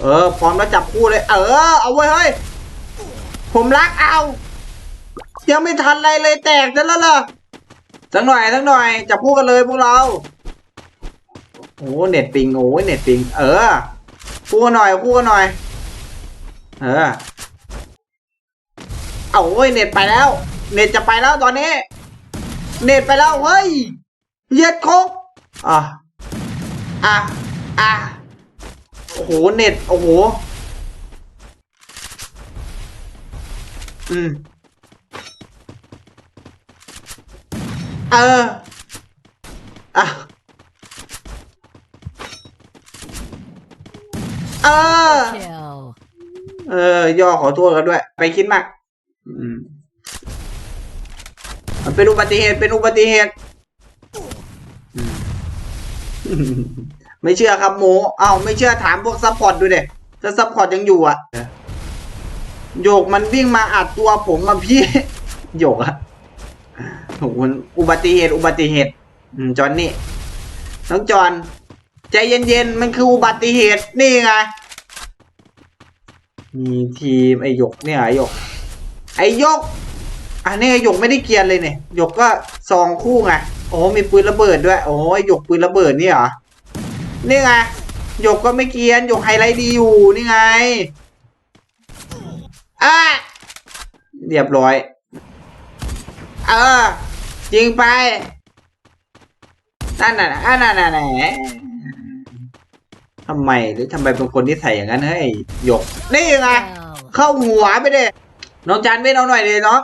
เออ พร้อมแล้วจับคู่เลย เออ เอาไว้เฮ้ย ผมรักเอา ยังไม่ทันอะไรเลยแตกจะแล้วเหรอสักหน่อยสักหน่อย จับคู่กันเลยพวกเรา โอ้เน็ตปิงโอ้เน็ตปิง เออ คู่กันหน่อย คู่กันหน่อย เออ เอาเว้ยเน็ตไปแล้ว เน็ตจะไปแล้วตอนนี้ เน็ตไปแล้วเฮ้ย เย็ดคกอะ อะ อะ เน็ต โอ้โห อืม เออ อะ เออ เออย่อขอโทษกันด้วย ไปคิดมาก อืมมันเป็นอุบัติเหตุ เป็นอุบัติเหตุ ไม่เชื่อครับโมเอ้าไม่เชื่อถามพวกซัพพอร์ตดูเด็ถ้าซัพพอร์ตยังอยู่อะโยกมันวิ่งมาอัดตัวผมมาพี่โยกอะโอ้โหอุบัติเหตุอุบัติเหตุอืมจอนนี่น้องจอนใจเย็นๆมันคืออุบัติเหตุนี่ไงมีทีมไอหยกเนี่ยไอหยก ไอหยกอันนี้ไอหยกไม่ได้เกียนเลยเนี่ยหยกก็ซองคู่ไงโอ้มีปืนระเบิดด้วยโอ้ไอหยกปืนระเบิดนี่เหรอ นี่ไงหยกก็ไม่เกียนหยกไฮไลท์ดีอยู่นี่ไงอะเรียบร้อย เออจริงไปนั่นน่ะอันนั่นน่ะแหนทำไมหรือทำไมเป็นคนที่ใส่อย่างนั้นเฮ้ยหยก นี่ไงเข้าหัวไปเด้น้องจันเว้นเอาหน่อยเลยน้อง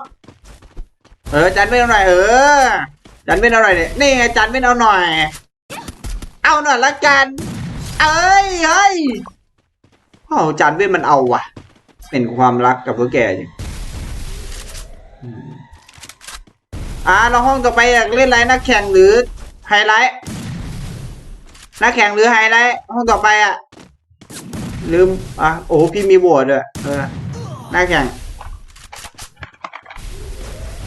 เออจันเว้นเอาหน่อยเออจันเว้นเอาหน่อยเลยนี่ไงจันเว้นเอาหน่อย เอาหน่อยละกัน เอ้ยเฮ้ยโอ้จันเว้นมันเอาว่ะเป็นความรักกับพวกแกจริงอ่าเราห้องต่อไปอยากเล่นไรนักแข่งหรือไฮไลท์นักแข่งหรือไฮไลท์ห้องต่อไปอะ ลืมอะโอ้พี่มีโหวตด้วยเออน่าแข่ง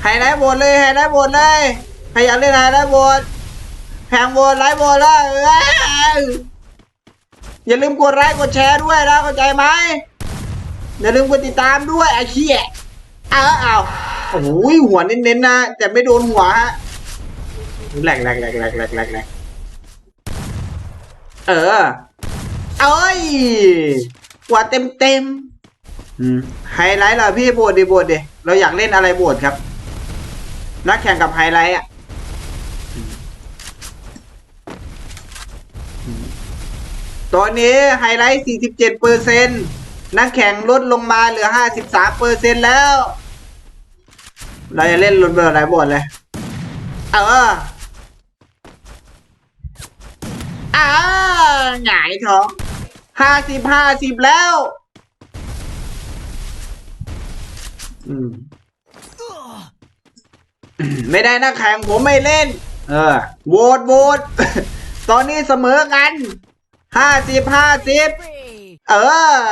ไฮไลท์โหวตเลยไฮไลท์โหวตเลยใครอยากเล่นไฮไลท์โหวต แข่งโหวตไลท์โหวตเลยเอ้ยอย่าลืมกดไลค์กดแชร์ด้วยนะเข้าใจไหมอย่าลืมกดติดตามด้วยไอ้เขี้ยเอาเอาโอ้โหหัวเน้นๆนะแต่ไม่โดนหัวฮะแหลกแหลกแหลกแหลกแหลกแหลกเออเอ้ยกว่าเต็มเต็มๆอืมไฮไลท์เหรอพี่โบดดิโบดดิเราอยากเล่นอะไรโบดครับนักแข่งกับไฮไลท์อะอืม ตอนนี้ไฮไลท์ 47เปอร์เซ็นนักแข่งลดลงมาเหลือ 53เปอร์เซ็นแล้ว เราจะเล่นรถเบอร์อะไรโบดเลย เอออ่าหงายท้องห้าสิบห้าสิบแล้ว อืม ไม่ได้นะแข่งผมไม่เล่น เออโหวตโหวตตอนนี้เสมอกัน ห้าสิบห้าสิบ Free. เออ